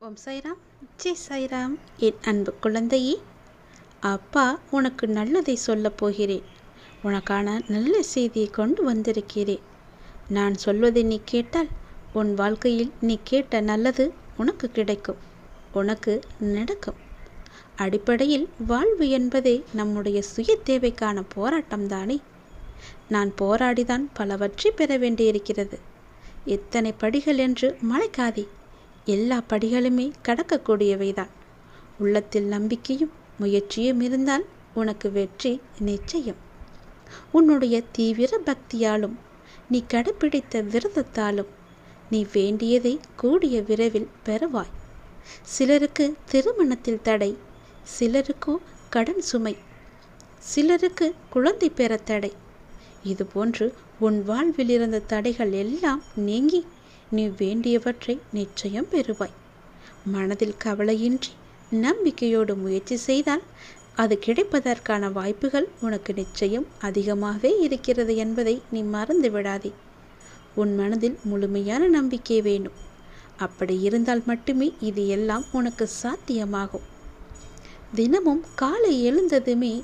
ஓம் சைராம். ஜெய் சைராம். என் அன்பு குழந்தையே அப்பா உனக்கு நல்லதை சொல்லப் போகிறேன். உனக்கான நல்ல செய்தியை கொண்டு வந்திருக்கிறேன். நான் சொல்வதை நீ கேட்டால் உன் வாழ்க்கையில் நீ கேட்ட நல்லது உனக்கு கிடைக்கும். உனக்கு நடக்கும். அடிப்படையில் வாழ்வு என்பதே நம்முடைய சுய தேவைக்கான போராட்டம்தானே நான் போராடிதான் பலவற்றை பெற வேண்டியிருக்கிறது. எத்தனை படிகள் என்று மலைக்காதே எல்லா படிகளுமே கடக்கக்கூடியவைதான். உள்ளத்தில் நம்பிக்கையும் முயற்சியும் இருந்தால் உனக்கு வெற்றி நிச்சயம். உன்னுடைய தீவிர பக்தியாலும் நீ கடைப்பிடித்த விரதத்தாலும் நீ வேண்டியதை கூடிய விரைவில் பெறுவாய். சிலருக்கு திருமணத்தில் தடை சிலருக்கோ கடன் சுமை சிலருக்கு குழந்தை பெற தடை. இதுபோன்று உன் வாழ்வில் இருந்த தடைகள் எல்லாம் நீங்கி நீ வேண்டியவற்றை நிச்சயம் பெறுவாய். மனதில் கவலையின்றி நம்பிக்கையோடு முயற்சி செய்தால் அது கிடைப்பதற்கான வாய்ப்புகள் உனக்கு நிச்சயம் அதிகமாகவே இருக்கிறது என்பதை நீ மறந்து விடாதே. உன் மனதில் முழுமையான நம்பிக்கை வேணும். அப்படி இருந்தால் மட்டுமே இது எல்லாம் உனக்கு சாத்தியமாகும். தினமும் காலை எழுந்ததுமே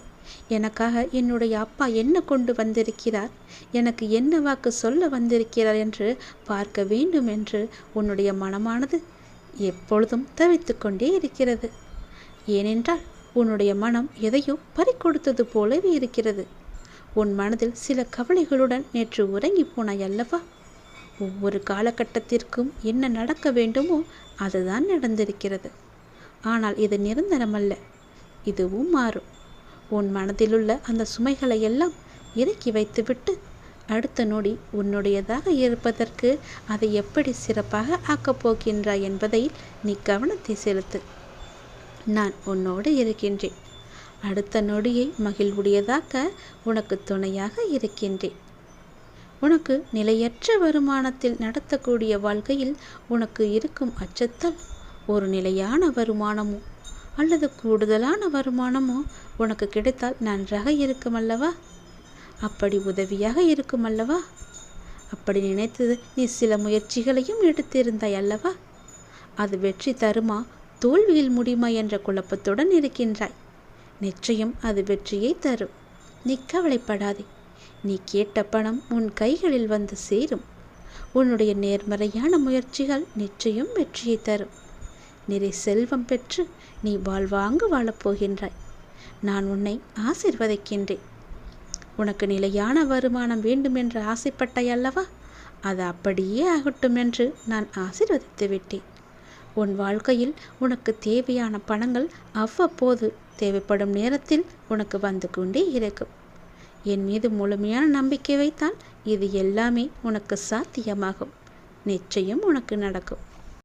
எனக்காக என்னுடைய அப்பா என்ன கொண்டு வந்திருக்கிறார்? எனக்கு என்ன வாக்கு சொல்ல வந்திருக்கிறார் என்று பார்க்க வேண்டும் என்று உன்னுடைய மனமானது எப்பொழுதும் தவித்து கொண்டே இருக்கிறது. ஏனென்றால் உன்னுடைய மனம் எதையோ பறிக்கொடுத்தது போலவே இருக்கிறது. உன் மனதில் சில கவலைகளுடன் நேற்று உறங்கி போனாய் அல்லவா? ஒவ்வொரு காலகட்டத்திற்கும் என்ன நடக்க வேண்டுமோ அதுதான் நடந்திருக்கிறது. ஆனால் இது நிரந்தரமல்ல. இதுவும் மாறும். உன் மனதிலுள்ள அந்த சுமைகளை எல்லாம் இறக்கி வைத்துவிட்டு அடுத்த நொடி உன்னுடையதாக இருப்பதற்கு அதை எப்படி சிறப்பாக ஆக்கப் போகின்றாய் என்பதை நீ கவனத்தை செலுத்து. நான் உன்னோடு இருக்கின்றேன். அடுத்த நொடியை மகிழ்வுடையதாக்க உனக்கு துணையாக இருக்கின்றேன். உனக்கு நிலையற்ற வருமானத்தில் நடத்தக்கூடிய வாழ்க்கையில் உனக்கு இருக்கும் அச்சத்தால் ஒரு நிலையான வருமானமும் அல்லது கூடுதலான வருமானமோ உனக்கு கிடைத்தால் நன்றாக இருக்குமல்லவா? அப்படி உதவியாக இருக்குமல்லவா? அப்படி நினைத்தது நீ சில முயற்சிகளையும் எடுத்திருந்தாய் அல்லவா? அது வெற்றி தருமா? தோல்வியில் முடியுமா என்ற குழப்பத்துடன் இருக்கின்றாய். நிச்சயம் அது வெற்றியை தரும். நீ கவலைப்படாதே. நீ கேட்ட பணம் உன் கைகளில் வந்து சேரும். உன்னுடைய நேர்மறையான முயற்சிகள் நிச்சயம் வெற்றியை தரும். நிறை செல்வம் பெற்று நீ வாழ்வாங்கு வாழப்போகின்றாய். நான் உன்னை ஆசிர்வதிக்கின்றேன். உனக்கு நிலையான வருமானம் வேண்டும் என்று ஆசைப்பட்டாய் அல்லவா? அது அப்படியே ஆகட்டும் என்று நான் ஆசிர்வதித்து விட்டேன். உன் வாழ்க்கையில் உனக்கு தேவையான பணங்கள் அவ்வப்போது தேவைப்படும் நேரத்தில் உனக்கு வந்து கொண்டே இருக்கும். என் மீது முழுமையான நம்பிக்கை வைத்தால் இது எல்லாமே உனக்கு சாத்தியமாகும். நிச்சயம் உனக்கு நடக்கும்.